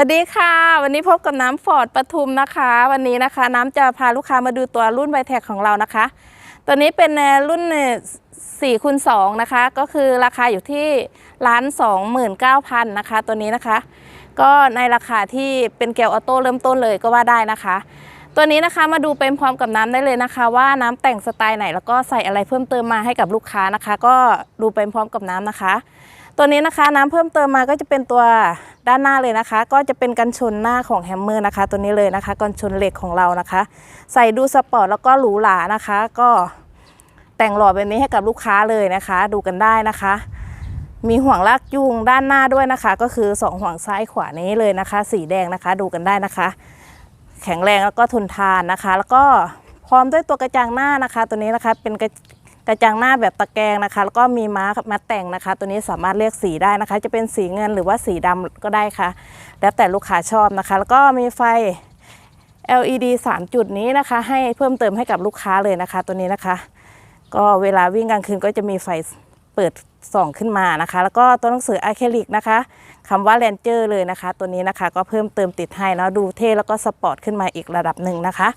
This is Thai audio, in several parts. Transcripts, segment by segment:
วัสดีค่ะ วันนี้พบกับน้ำฟอร์ดปทุมนะคะ วันนี้นะคะ น้ำจะพาลูกค้ามาดูตัวรุ่นไวแท็กของเรานะคะ ตัวนี้เป็นในรุ่น4คูณ2นะคะ ก็คือราคาอยู่ที่ล้าน29,000นะคะ ตัวนี้นะคะ ก็ในราคาที่เป็นแกวออโต้เริ่มต้นเลยก็ว่าได้นะคะ ตัวนี้นะคะมาดูเป็นพร้อมกับน้ำได้เลยนะคะ ว่าน้ำแต่งสไตล์ไหนแล้วก็ใส่อะไรเพิ่มเติมมาให้กับลูกค้านะคะ ก็ดูเป็นพร้อมกับน้ำนะคะ ตัวนี้นะคะน้ำเพิ่มเติมมาก็จะเป็นตัว ด้านหน้าเลยนะคะ ก็จะเป็นกันชนหน้าของแฮมเมอร์นะคะ ตัวนี้เลยนะคะกันชนเหล็กของเรานะคะ ใส่ดูสปอร์ตแล้วก็หรูหรานะคะ ก็แต่งหล่อแบบนี้ให้กับลูกค้าเลยนะคะ ดูกันได้นะคะ มีห่วงลากจูงด้านหน้าด้วยนะคะ ก็คือสองห่วงซ้ายขวานี้เลยนะคะ สีแดงนะคะ ดูกันได้นะคะ แข็งแรงแล้วก็ทนทานนะคะ แล้วก็พร้อมด้วยตัวกระจังหน้านะคะ ตัวนี้นะคะเป็นกระ กระจังหน้าแบบตะแกรงนะคะ แล้วก็มีม้ามาแต่งนะคะ ตัวนี้สามารถเลือกสีได้นะคะ จะเป็นสีเงินหรือว่าสีดำก็ได้ค่ะ แล้วแต่ลูกค้าชอบนะคะ แล้วก็มีไฟ LED 3 จุดนี้นะคะ ให้เพิ่มเติมให้กับลูกค้าเลยนะคะ ตัวนี้นะคะ ก็เวลาวิ่งกลางคืนก็จะมีไฟเปิดส่องขึ้นมานะคะ แล้วก็ตัวหนังสืออะคริลิกนะคะคำว่าแรนเจอร์เลยนะคะ ตัวนี้นะคะก็เพิ่มเติมติดให้แล้วดูเท่แล้วก็สปอร์ตขึ้นมาอีกระดับหนึ่งนะคะ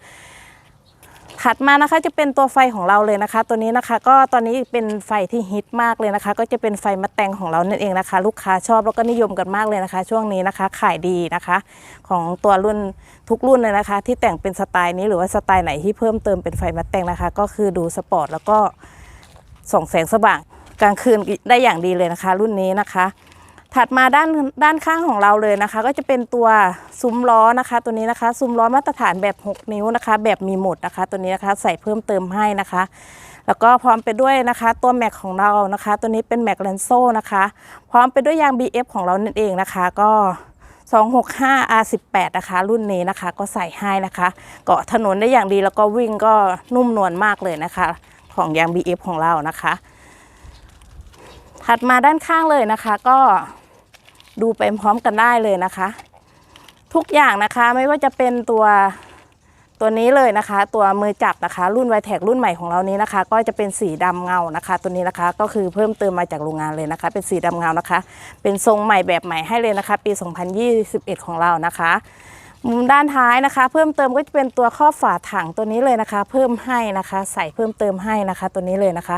ถัดมานะคะจะเป็นตัวไฟของเราเลยนะคะ ตัวนี้นะคะก็ตอนนี้เป็นไฟที่ฮิตมากเลยนะคะ ก็จะเป็นไฟมะแตงของเรานั่นเองนะคะ ลูกค้าชอบแล้วก็นิยมกันมากเลยนะคะ ช่วงนี้นะคะขายดีนะคะ ของตัวรุ่นทุกรุ่นเลยนะคะ ที่แต่งเป็นสไตล์นี้หรือว่าสไตล์ไหนที่เพิ่มเติมเป็นไฟมะแตงนะคะ ก็คือดูสปอร์ตแล้วก็ส่องแสงสว่างกลางคืนได้อย่างดีเลยนะคะ รุ่นนี้นะคะ ถัดมาด้านด้านข้างของเราเลยนะคะ ก็จะเป็นตัวซุ้มล้อนะคะ ตัวนี้นะคะ ซุ้มล้อมาตรฐานแบบ 6 นิ้วนะคะ แบบมีหมดนะคะ ตัวนี้นะคะใส่เพิ่มเติมให้นะคะ แล้วก็พร้อมไปด้วยนะคะ ตัวแม็กของเรานะคะ ตัวนี้เป็นแม็กเลนโซนะคะ พร้อมไปด้วยยาง BF ของเรานั่นเองนะคะ ก็ 265 R18 นะคะ รุ่นนี้นะคะ ก็ใส่ให้นะคะ เกาะถนนได้อย่างดีแล้วก็วิ่งก็นุ่มนวลมากเลยนะคะ ของยาง BF ของเรานะคะ ถัดมาด้านข้างเลยนะคะ ก็ ดูไปพร้อมกันได้เลยนะคะ ทุกอย่างนะคะไม่ว่าจะเป็นตัวตัวนี้เลยนะคะ ตัวมือจับนะคะ รุ่นไวแท็กรุ่นใหม่ของเรานี้นะคะ ก็จะเป็นสีดำเงานะคะ ตัวนี้นะคะก็คือเพิ่มเติมมาจากโรงงานเลยนะคะ เป็นสีดำเงานะคะ เป็นทรงใหม่แบบใหม่ให้เลยนะคะ ปี 2021 ของเรานะคะมุมด้านท้ายนะคะ เพิ่มเติมก็จะเป็นตัวข้อบฝาถังตัวนี้เลยนะคะ เพิ่มให้นะคะ ใส่เพิ่มเติมให้นะคะ ตัวนี้เลยนะคะ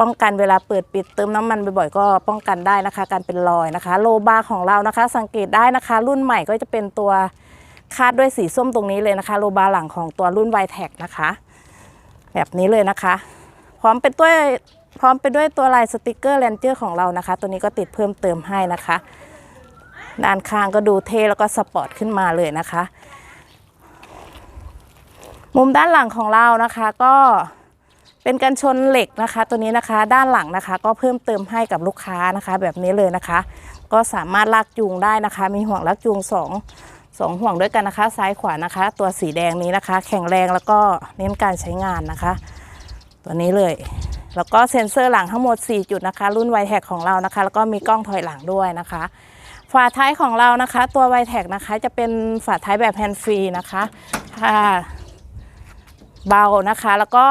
ป้องกันเวลาเปิดปิดเติมน้ำมันบ่อยๆก็ป้องกันได้นะคะ การเป็นรอยนะคะ โลบาร์ของเรานะคะ สังเกตได้นะคะ รุ่นใหม่ก็จะเป็นตัวคาดด้วยสีส้มตรงนี้เลยนะคะ โลบาร์หลังของตัวรุ่นไวแท็กนะคะ แบบนี้เลยนะคะ พร้อมเป็นด้วยพร้อมไปด้วยตัวลายสติกเกอร์แลนเจอร์ของเรานะคะ ตัวนี้ก็ติดเพิ่มเติมให้นะคะ ด้านข้างก็ดูเท่แล้วก็สปอร์ตขึ้นมาเลยนะคะ มุมด้านหลังของเรานะคะก็ เป็นกันชนเหล็กนะคะ ตัวนี้นะคะด้านหลังนะคะ ก็เพิ่มเติมให้กับลูกค้านะคะ แบบนี้เลยนะคะ ก็สามารถลากจูงได้นะคะ มีห่วงลากจูงสองสองห่วงด้วยกันนะคะ ซ้ายขวานะคะ ตัวสีแดงนี้นะคะ แข็งแรงแล้วก็เน้นการใช้งานนะคะ ตัวนี้เลย แล้วก็เซ็นเซอร์หลังทั้งหมด 4 จุดนะคะ รุ่นไวแท็กของเรานะคะ แล้วก็มีกล้องถอยหลังด้วยนะคะฝาท้ายของเรานะคะ ตัวไวแท็กนะคะ จะเป็นฝาท้ายแบบแฮนด์ฟรีนะคะค่ะเบานะคะแล้วก็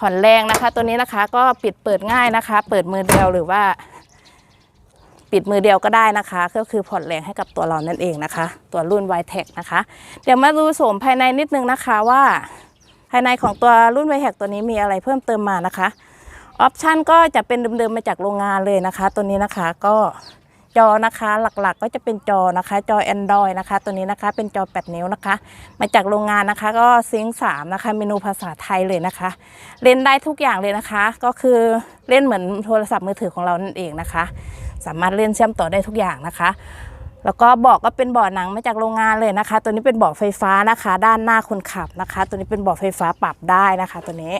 ผ่อนแรงนะคะ ตัวนี้นะคะก็ปิดเปิดง่ายนะคะ เปิดมือเดียวหรือว่า ปิดมือเดียวก็ได้นะคะ ก็คือผ่อนแรงให้กับตัวเรานั่นเองนะคะ ตัวรุ่น y t e c นะคะ เดี๋ยวมาดูโสมภายในนิดนึงนะคะว่า ภายในของตัวรุ่น y t e c ตัวนี้มีอะไรเพิ่มเติมมานะคะออปชันก็จะเป็นเดิมๆมาจากโรงงานเลยนะคะ ตัวนี้นะคะก็ จอนะคะหลักๆก็จะเป็นจอนะคะ จอ Android นะคะ ตัวนี้นะคะเป็นจอ 8 นิ้วนะคะ มาจากโรงงานนะคะ ก็ซิงค์3นะคะเมนูภาษาไทยเลยนะคะ เล่นได้ทุกอย่างเลยนะคะ ก็คือเล่นเหมือนโทรศัพท์มือถือของเรานั่นเองนะคะ สามารถเล่นเชื่อมต่อได้ทุกอย่างนะคะ แล้วก็เบาะก็เป็นเบาะหนังมาจากโรงงานเลยนะคะ ตัวนี้เป็นเบาะไฟฟ้านะคะ ด้านหน้าคนขับนะคะ ตัวนี้เป็นเบาะไฟฟ้าปรับได้นะคะ ตัวนี้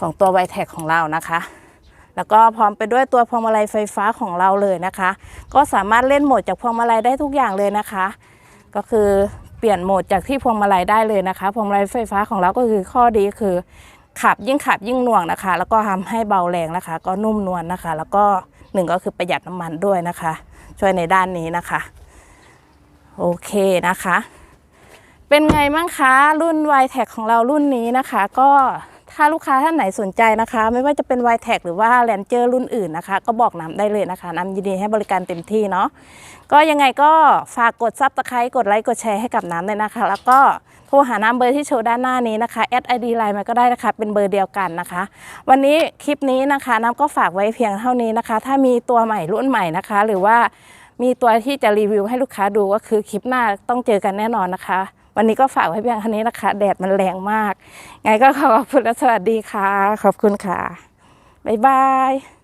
ของตัวไวแท็กของเรานะคะ แล้วก็พร้อมไปด้วยตัวพวงมาลัยไฟฟ้าของเราเลยนะคะ ก็สามารถเล่นโหมดจากพวงมาลัยได้ทุกอย่างเลยนะคะ ก็คือเปลี่ยนโหมดจากที่พวงมาลัยได้เลยนะคะพวงมาลัยไฟฟ้าของเราก็คือข้อดีคือ ขับยิ่งขับยิ่งหน่วงนะคะ แล้วก็ทำให้เบาแรงนะคะ ก็นุ่มนวลนะคะ แล้วก็หนึ่งก็คือประหยัดน้ำมันด้วยนะคะ ช่วยในด้านนี้นะคะโอเคนะคะ เป็นไงบ้างคะรุ่น y t e c ของเรารุ่นนี้นะคะก็ ถ้าลูกค้าท่านไหนสนใจนะคะ ไม่ว่าจะเป็น y t แท็หรือว่าแลนเจอร์รุ่นอื่นนะคะ ก็บอกน้ำได้เลยนะคะ น้ำยินดีให้บริการเต็มที่เนาะก็ยังไงก็ฝากกดซับสไครต์กดไลค์กดแชร์ให้กับน้ำเลยนะคะ แล้วก็โทรหาน้ำเบอร์ที่โชว์ด้านหน้านี้นะคะแอดไอดีไลน์มาก็ได้นะคะ เป็นเบอร์เดียวกันนะคะ วันนี้คลิปนี้นะคะ น้ำก็ฝากไว้เพียงเท่านี้นะคะ ถ้ามีตัวใหม่รุ่นใหม่นะคะ หรือว่ามีตัวที่จะรีวิวให้ลูกค้าดูก็คือคลิปหน้าต้องเจอกันแน่นอนนะคะ วันนี้ก็ฝากไว้เพียงเท่านี้นะคะ แดดมันแรงมาก ไงก็ขอบคุณและสวัสดีค่ะ ขอบคุณค่ะ บ๊ายบาย